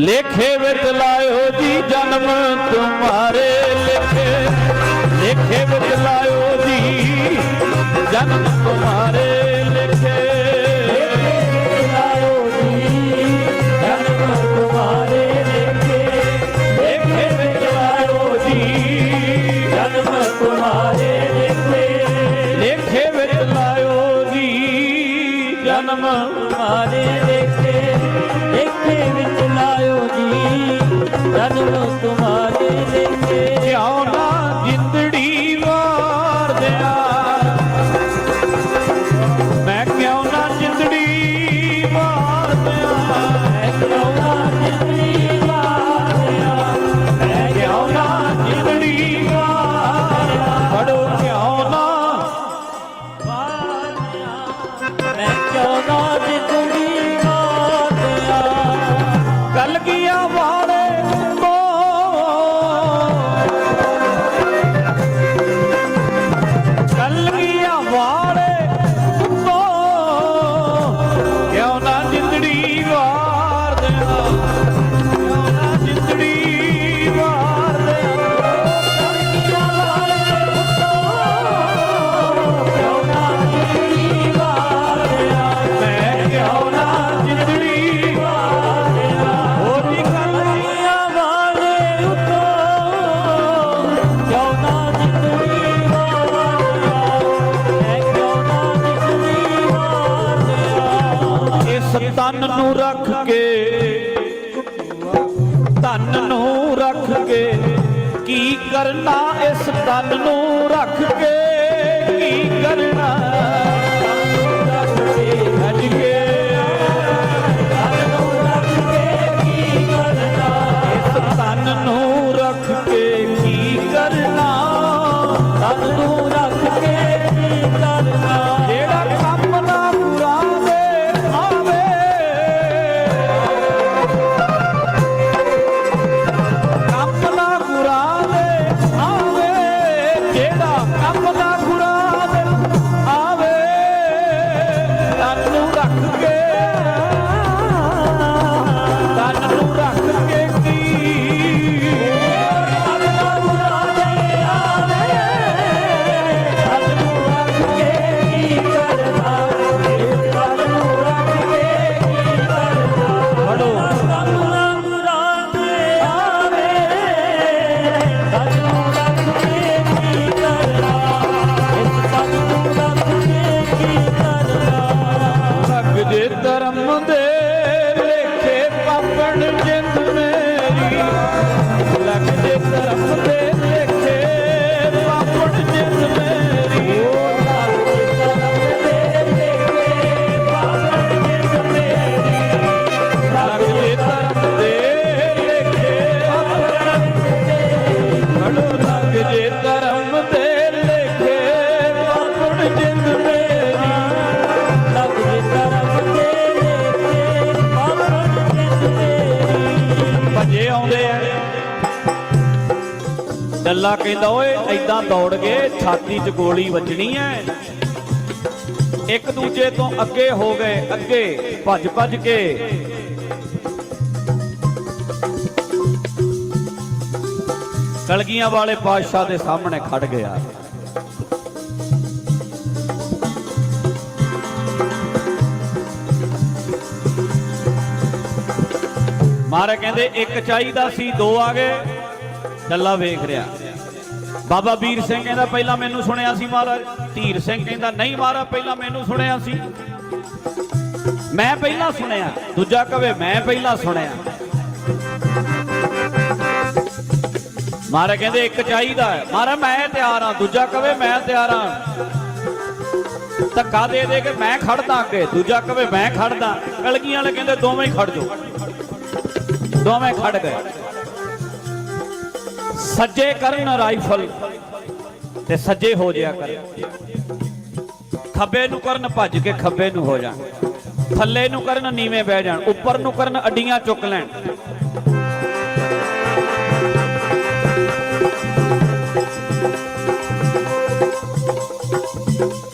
ਲੇਖੇ ਵਿੱਚ ਲਾਇਓ ਜੀ ਜਨਮ ਤੁਮਾਰੇ ਲੇਖੇ। ਲੇਖੇ ਵਿੱਚ ਲਾਇਓ ਜੀ ਜਨਮ ਤੁਮਾਰੇ ਲੇਖੇ। ਲਾਇਓ ਜੀ ਜਨਮ ਤੁਹਾਰੇ ਜਨਮ ਤੁਹਾਰੇ ਲੇਖੇ। ਕਿਉਂ ਨਾ ਜਿੰਦੜੀ ਵਾਰ ਦਿਆ ਮੈਂ ਕਿਉਂ ਨਾ ਜਿੰਦੜੀ ਵਾਰ ਦਿਆ ਕਿਉਂ ਜਿੰਦੜੀ ਵਾਰਿਆ ਮੈਂ ਕਿਉਂ ਨਾ ਜਿੰਦੜੀ ਫੜੋ ਕਿਉਂ ਨਾ ਵਾਰਿਆ ਮੈਂ ਕਿਉਂ ਨਾ ਜਿੰਦੜੀ ਵਾਰਿਆ ਕਲਗੀਆਂ ਵਾਲੇ ਤੋਂ ਕਲਗੀਆਂ ਤਨ ਨੂੰ ਰੱਖ ਕੇ। ਤਨ ਨੂੰ ਰੱਖ ਕੇ। ਕੀ ਕਰਨਾ ਇਸ ਤਨ ਨੂੰ ਰੱਖ ਕੇ? ਕੀ ਕਰਨਾ ਡੱਲਾ ਕਹਿੰਦਾ, ਓਏ ਐਦਾਂ ਦੌੜ ਗਏ ਛਾਤੀ 'ਚ ਗੋਲੀ ਵੱਜਣੀ ਐ। ਇੱਕ ਦੂਜੇ ਤੋਂ ਅੱਗੇ ਹੋ ਗਏ, ਅੱਗੇ ਭੱਜ ਭੱਜ ਕੇ। ਕਲਗੀਆਂ ਵਾਲੇ ਪਾਤਸ਼ਾਹ ਦੇ ਸਾਹਮਣੇ ਖੜ ਗਿਆ। ਮਾਰੇ ਕਹਿੰਦੇ, ਇੱਕ ਚਾਹੀਦਾ ਸੀ, ਦੋ ਆ ਗਏ। ਡੱਲਾ ਵੇਖ ਰਿਹਾ। ਬਾਬਾ ਵੀਰ ਸਿੰਘ ਕਹਿੰਦਾ, ਪਹਿਲਾਂ ਮੈਨੂੰ ਸੁਣਿਆ ਸੀ ਮਹਾਰਾਜ। ਧੀਰ ਸਿੰਘ ਕਹਿੰਦਾ, ਨਹੀਂ ਮਹਾਰਾਜ, ਪਹਿਲਾਂ ਮੈਨੂੰ ਸੁਣਿਆ ਸੀ। ਮੈਂ ਪਹਿਲਾਂ ਸੁਣਿਆ। ਦੂਜਾ ਕਵੇ, ਮੈਂ ਪਹਿਲਾਂ ਸੁਣਿਆ। ਮਹਾਰਾਜ ਕਹਿੰਦੇ, ਇੱਕ ਚਾਹੀਦਾ ਹੈ। ਮਹਾਰਾਜ, ਮੈਂ ਤਿਆਰ ਹਾਂ। ਦੂਜਾ ਕਵੇ, ਮੈਂ ਤਿਆਰ ਹਾਂ। ਧੱਕਾ ਦੇ ਦੇ ਕੇ ਮੈਂ ਖੜਦਾ ਅੱਗੇ। ਦੂਜਾ ਕਵੇ, ਮੈਂ ਖੜਦਾ। ਕਲਗੀਆਂ ਵਾਲੇ ਕਹਿੰਦੇ, ਦੋਵੇਂ ਹੀ ਖੜ ਜਾਓ। ਦੋਵੇਂ ਖੜ ਗਏ। ਸੱਜੇ ਕਰਨ ਰਾਈਫਲ ਤੇ ਸੱਜੇ ਹੋ ਜਿਆ ਕਰ ਖੱਬੇ ਨੂੰ ਕਰਨ ਭੱਜ ਕੇ ਖੱਬੇ ਨੂੰ ਹੋ ਜਾਣ। ਥੱਲੇ ਨੂੰ ਕਰਨ ਨੀਵੇਂ ਬਹਿ ਜਾਣ। ਉੱਪਰ ਨੂੰ ਕਰਨ ਅੱਡੀਆਂ ਚੁੱਕ ਲੈਣ।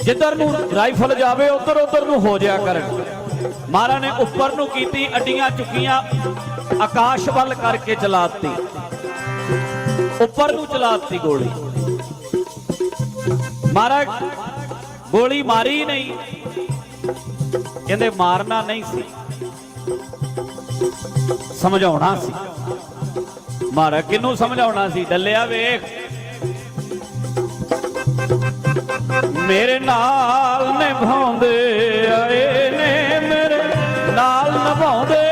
ਜਿੱਧਰ ਨੂੰ ਰਾਈਫਲ ਜਾਵੇ, ਉਧਰ ਉਧਰ ਨੂੰ ਹੋ ਜਿਆ ਕਰਨ। ਮਹਾਰਾਜ ਨੇ ਉੱਪਰ ਨੂੰ ਕੀਤੀ, ਅੱਡੀਆਂ ਚੁੱਕੀਆਂ, ਆਕਾਸ਼ ਵੱਲ ਕਰਕੇ ਚਲਾਤੀ ਉੱਪਰ ਨੂੰ ਚਲਾ ਦਿੱਤੀ ਗੋਲੀ। ਮਹਾਰਾਜ, ਗੋਲੀ ਮਾਰੀ ਨਹੀਂ। ਕਹਿੰਦੇ ਮਾਰਨਾ ਨਹੀਂ ਸੀ। ਸਮਝਾਉਣਾ ਸੀ। ਮਹਾਰਾਜ ਕਿੰਨੂੰ ਸਮਝਾਉਣਾ ਸੀ? ਡੱਲਿਆ ਵੇਖ। ਮੇਰੇ ਨਾਲ ਨਿਭਾਉਂਦੇ ਆਏ ਨੇ ਮੇਰੇ ਨਾਲ ਨਿਭਾਉਂਦੇ